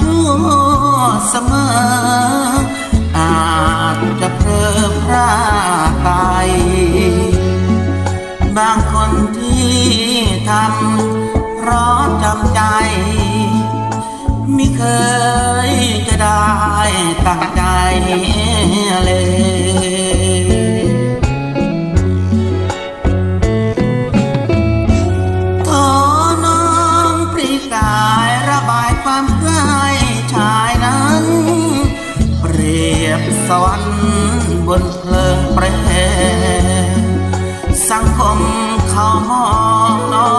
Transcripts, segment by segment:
ชั่วเสมอ อาจจะเพลิมพร่าไป บางคนที่ทำเพราะจำใจ ไม่เคยจะได้ตั้งใจเลย สวรรค์บนเพลิงเปรมสังคมเขามองน้อ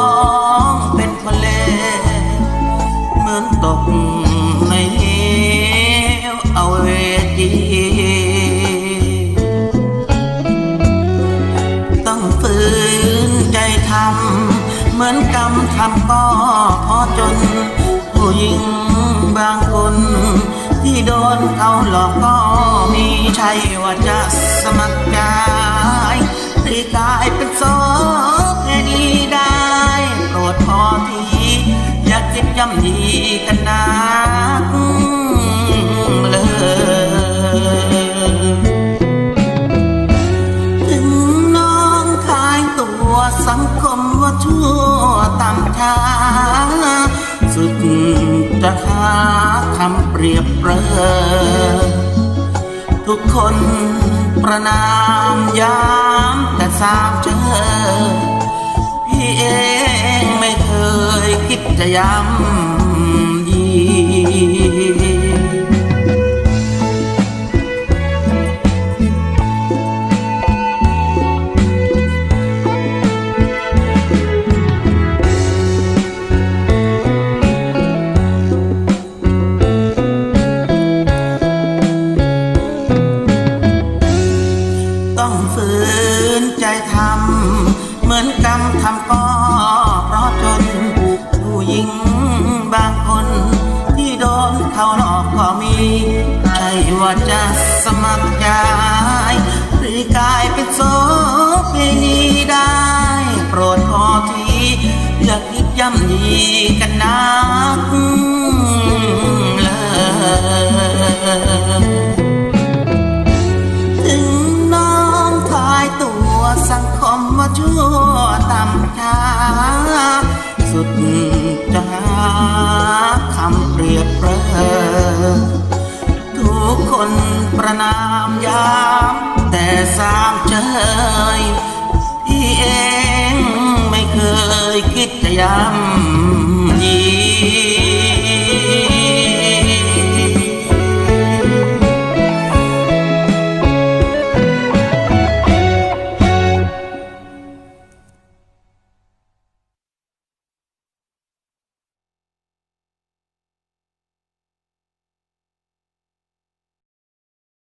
งเป็นคนเลวเหมือนตกในเหวเอาเวทีต้องฝืนใจทำเหมือนกรรมทำก็พอจนผู้หญิงบางคน โดนเขาหลอกก็มีใช่ว่าจะสมัครใจรีกลายเป็นโสแค่นี้ได้ โปรดพอทีอย่าคิดย่ำยีกันนะ จะหาคำเปรียบเปรอทุกคนประนามยามแต่สามเจอ พี่เองไม่เคยคิดจะย้ำยี ต้องฝืนใจทำเหมือนกรรมทำก็เพราะจนผู้หญิงบางคน ที่โดนเขาหลอกก็มีใช่ว่าจะสมัครใจหรือกลายเป็นโสเพณีได้ โปรดพอทีอย่าคิดย่ำยีกันนัก ชั่วต่ำช้า สุดจะหาคำเปรียบเปรยทุกคนประนามยาม แต่สามเฉยพี่เองไม่เคยคิดจะย้ำ